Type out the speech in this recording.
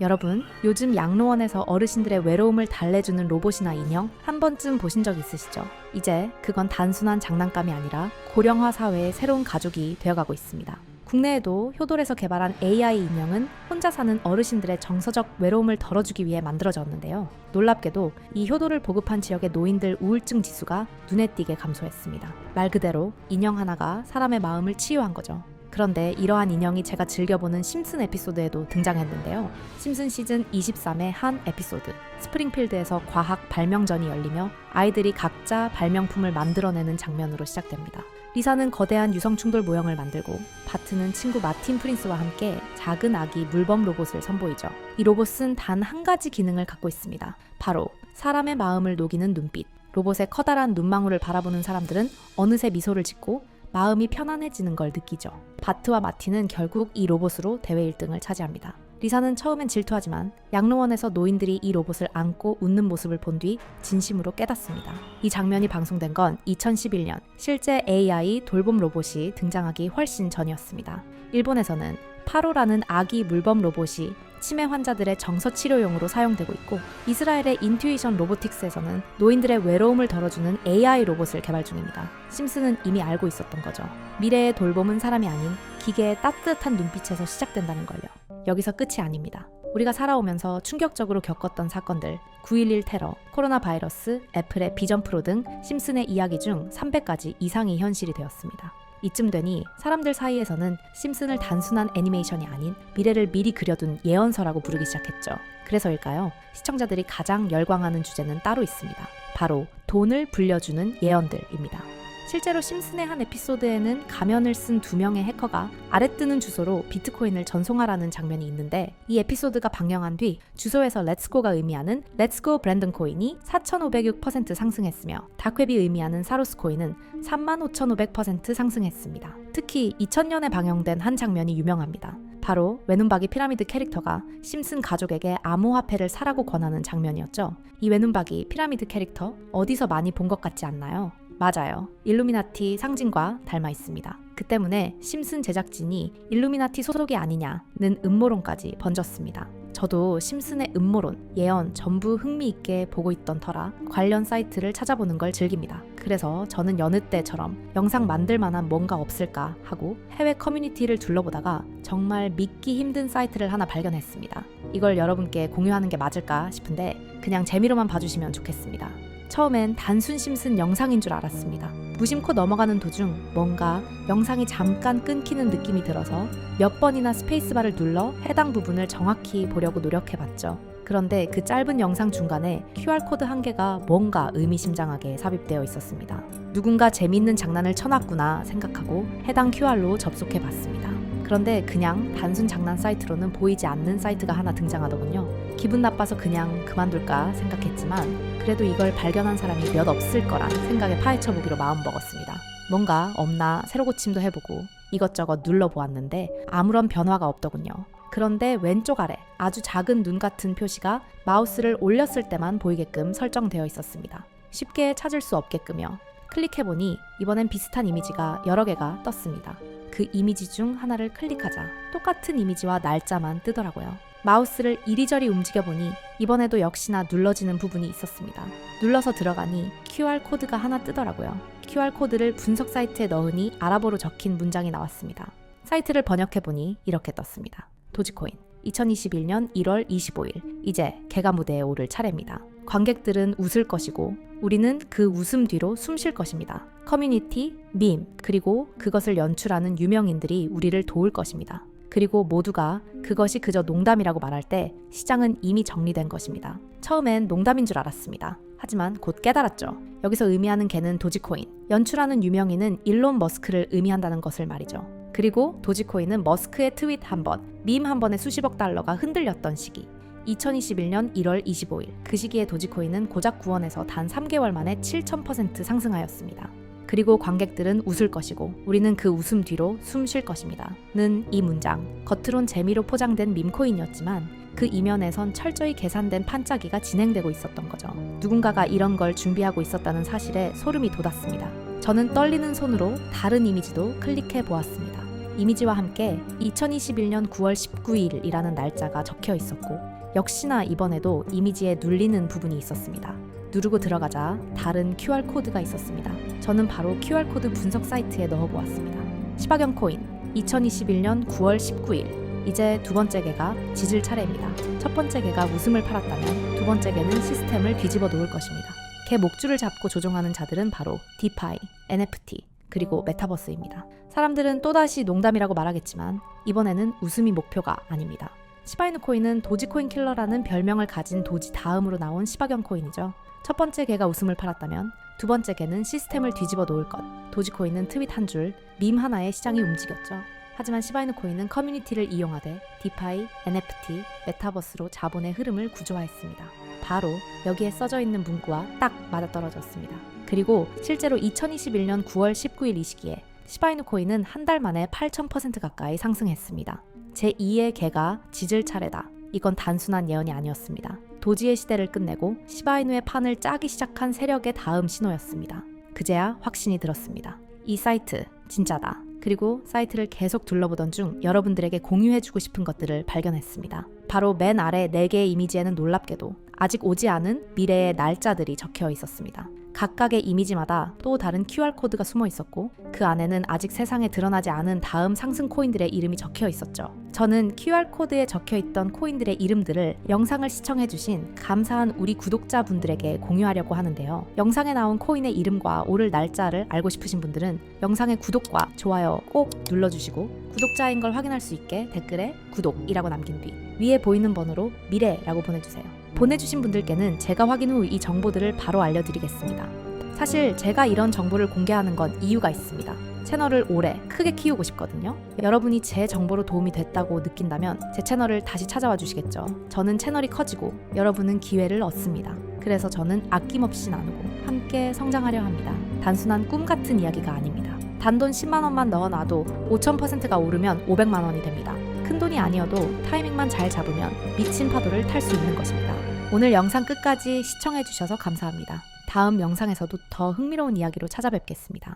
여러분, 요즘 양로원에서 어르신들의 외로움을 달래주는 로봇이나 인형 한 번쯤 보신 적 있으시죠? 이제 그건 단순한 장난감이 아니라 고령화 사회의 새로운 가족이 되어가고 있습니다. 국내에도 효돌에서 개발한 AI 인형은 혼자 사는 어르신들의 정서적 외로움을 덜어주기 위해 만들어졌는데요. 놀랍게도 이 효도를 보급한 지역의 노인들 우울증 지수가 눈에 띄게 감소했습니다. 말 그대로 인형 하나가 사람의 마음을 치유한 거죠. 그런데 이러한 인형이 제가 즐겨보는 심슨 에피소드에도 등장했는데요. 심슨 시즌 23의 한 에피소드. 스프링필드에서 과학 발명전이 열리며 아이들이 각자 발명품을 만들어내는 장면으로 시작됩니다. 리사는 거대한 유성 충돌 모형을 만들고 바트는 친구 마틴 프린스와 함께 작은 아기 물범 로봇을 선보이죠. 이 로봇은 단 한 가지 기능을 갖고 있습니다. 바로 사람의 마음을 녹이는 눈빛. 로봇의 커다란 눈망울을 바라보는 사람들은 어느새 미소를 짓고 마음이 편안해지는 걸 느끼죠. 바트와 마틴은 결국 이 로봇으로 대회 1등을 차지합니다. 리사는 처음엔 질투하지만 양로원에서 노인들이 이 로봇을 안고 웃는 모습을 본 뒤 진심으로 깨닫습니다. 이 장면이 방송된 건 2011년 실제 AI 돌봄 로봇이 등장하기 훨씬 전이었습니다. 일본에서는 파로라는 아기 물범 로봇이 치매 환자들의 정서 치료용으로 사용되고 있고 이스라엘의 인투이션 로보틱스에서는 노인들의 외로움을 덜어주는 AI 로봇을 개발 중입니다. 심슨은 이미 알고 있었던 거죠. 미래의 돌봄은 사람이 아닌 기계의 따뜻한 눈빛에서 시작된다는 걸요. 여기서 끝이 아닙니다. 우리가 살아오면서 충격적으로 겪었던 사건들, 9.11 테러, 코로나 바이러스, 애플의 비전 프로 등 심슨의 이야기 중 300가지 이상이 현실이 되었습니다. 이쯤 되니 사람들 사이에서는 심슨을 단순한 애니메이션이 아닌 미래를 미리 그려둔 예언서라고 부르기 시작했죠. 그래서일까요? 시청자들이 가장 열광하는 주제는 따로 있습니다. 바로 돈을 불려주는 예언들입니다. 실제로 심슨의 한 에피소드에는 가면을 쓴 두 명의 해커가 아래 뜨는 주소로 비트코인을 전송하라는 장면이 있는데 이 에피소드가 방영한 뒤 주소에서 렛츠고가 의미하는 렛츠고 브랜든 코인이 4,506% 상승했으며 다크웹이 의미하는 사로스 코인은 35,500% 상승했습니다. 특히 2000년에 방영된 한 장면이 유명합니다. 바로 외눈박이 피라미드 캐릭터가 심슨 가족에게 암호화폐를 사라고 권하는 장면이었죠. 이 외눈박이 피라미드 캐릭터 어디서 많이 본 것 같지 않나요? 맞아요. 일루미나티 상징과 닮아 있습니다. 그 때문에 심슨 제작진이 일루미나티 소속이 아니냐는 음모론까지 번졌습니다. 저도 심슨의 음모론, 예언 전부 흥미있게 보고 있던 터라 관련 사이트를 찾아보는 걸 즐깁니다. 그래서 저는 여느 때처럼 영상 만들 만한 뭔가 없을까 하고 해외 커뮤니티를 둘러보다가 정말 믿기 힘든 사이트를 하나 발견했습니다. 이걸 여러분께 공유하는 게 맞을까 싶은데 그냥 재미로만 봐주시면 좋겠습니다. 처음엔 단순 심슨 영상인 줄 알았습니다. 무심코 넘어가는 도중 뭔가 영상이 잠깐 끊기는 느낌이 들어서 몇 번이나 스페이스바를 눌러 해당 부분을 정확히 보려고 노력해봤죠. 그런데 그 짧은 영상 중간에 QR코드 한 개가 뭔가 의미심장하게 삽입되어 있었습니다. 누군가 재밌는 장난을 쳐놨구나 생각하고 해당 QR로 접속해봤습니다. 그런데 그냥 단순 장난 사이트로는 보이지 않는 사이트가 하나 등장하더군요. 기분 나빠서 그냥 그만둘까 생각했지만 그래도 이걸 발견한 사람이 몇 없을 거란 생각에 파헤쳐 보기로 마음먹었습니다. 뭔가 없나 새로 고침도 해보고 이것저것 눌러보았는데 아무런 변화가 없더군요. 그런데 왼쪽 아래 아주 작은 눈 같은 표시가 마우스를 올렸을 때만 보이게끔 설정되어 있었습니다. 쉽게 찾을 수 없게끔요. 클릭해보니 이번엔 비슷한 이미지가 여러 개가 떴습니다. 그 이미지 중 하나를 클릭하자 똑같은 이미지와 날짜만 뜨더라고요. 마우스를 이리저리 움직여보니 이번에도 역시나 눌러지는 부분이 있었습니다. 눌러서 들어가니 QR코드가 하나 뜨더라고요. QR코드를 분석 사이트에 넣으니 아랍어로 적힌 문장이 나왔습니다. 사이트를 번역해보니 이렇게 떴습니다. 도지코인 2021년 1월 25일 이제 개가 무대에 오를 차례입니다. 관객들은 웃을 것이고 우리는 그 웃음 뒤로 숨 쉴 것입니다. 커뮤니티, 밈, 그리고 그것을 연출하는 유명인들이 우리를 도울 것입니다. 그리고 모두가 그것이 그저 농담이라고 말할 때 시장은 이미 정리된 것입니다. 처음엔 농담인 줄 알았습니다. 하지만 곧 깨달았죠. 여기서 의미하는 개는 도지코인. 연출하는 유명인은 일론 머스크를 의미한다는 것을 말이죠. 그리고 도지코인은 머스크의 트윗 한 번, 밈 한 번에 수십억 달러가 흔들렸던 시기. 2021년 1월 25일 그 시기에 도지코인은 고작 9원에서 단 3개월 만에 7,000% 상승하였습니다. 그리고 관객들은 웃을 것이고 우리는 그 웃음 뒤로 숨 쉴 것입니다. 는 이 문장 겉으론 재미로 포장된 밈코인이었지만 그 이면에선 철저히 계산된 판짜기가 진행되고 있었던 거죠. 누군가가 이런 걸 준비하고 있었다는 사실에 소름이 돋았습니다. 저는 떨리는 손으로 다른 이미지도 클릭해 보았습니다. 이미지와 함께 2021년 9월 19일이라는 날짜가 적혀 있었고 역시나 이번에도 이미지에 눌리는 부분이 있었습니다. 누르고 들어가자 다른 QR코드가 있었습니다. 저는 바로 QR코드 분석 사이트에 넣어보았습니다. 시바견 코인 2021년 9월 19일 이제 두 번째 개가 짖을 차례입니다. 첫 번째 개가 웃음을 팔았다면 두 번째 개는 시스템을 뒤집어 놓을 것입니다. 개 목줄을 잡고 조종하는 자들은 바로 디파이, NFT, 그리고 메타버스입니다. 사람들은 또다시 농담이라고 말하겠지만 이번에는 웃음이 목표가 아닙니다. 시바이누 코인은 도지코인 킬러라는 별명을 가진 도지 다음으로 나온 시바견 코인이죠. 첫 번째 개가 웃음을 팔았다면 두 번째 개는 시스템을 뒤집어 놓을 것. 도지코인은 트윗 한 줄, 밈 하나에 시장이 움직였죠. 하지만 시바이누 코인은 커뮤니티를 이용하되 디파이, NFT, 메타버스로 자본의 흐름을 구조화했습니다. 바로 여기에 써져 있는 문구와 딱 맞아떨어졌습니다. 그리고 실제로 2021년 9월 19일 이 시기에 시바이누 코인은 한 달 만에 8,000% 가까이 상승했습니다. 제2의 개가 짖을 차례다. 이건 단순한 예언이 아니었습니다. 도지의 시대를 끝내고 시바이누의 판을 짜기 시작한 세력의 다음 신호였습니다. 그제야 확신이 들었습니다. 이 사이트 진짜다. 그리고 사이트를 계속 둘러보던 중 여러분들에게 공유해주고 싶은 것들을 발견했습니다. 바로 맨 아래 4개의 이미지에는 놀랍게도 아직 오지 않은 미래의 날짜들이 적혀 있었습니다. 각각의 이미지마다 또 다른 QR코드가 숨어 있었고 그 안에는 아직 세상에 드러나지 않은 다음 상승 코인들의 이름이 적혀 있었죠. 저는 QR코드에 적혀 있던 코인들의 이름들을 영상을 시청해주신 감사한 우리 구독자분들에게 공유하려고 하는데요. 영상에 나온 코인의 이름과 오를 날짜를 알고 싶으신 분들은 영상의 구독과 좋아요 꼭 눌러주시고 구독자인 걸 확인할 수 있게 댓글에 구독이라고 남긴 뒤 위에 보이는 번호로 미래라고 보내주세요. 보내주신 분들께는 제가 확인 후 이 정보들을 바로 알려드리겠습니다. 사실 제가 이런 정보를 공개하는 건 이유가 있습니다. 채널을 오래 크게 키우고 싶거든요. 여러분이 제 정보로 도움이 됐다고 느낀다면 제 채널을 다시 찾아와 주시겠죠. 저는 채널이 커지고 여러분은 기회를 얻습니다. 그래서 저는 아낌없이 나누고 함께 성장하려 합니다. 단순한 꿈 같은 이야기가 아닙니다. 단돈 10만 원만 넣어놔도 5,000%가 오르면 500만 원이 됩니다. 큰 돈이 아니어도 타이밍만 잘 잡으면 미친 파도를 탈 수 있는 것입니다. 오늘 영상 끝까지 시청해주셔서 감사합니다. 다음 영상에서도 더 흥미로운 이야기로 찾아뵙겠습니다.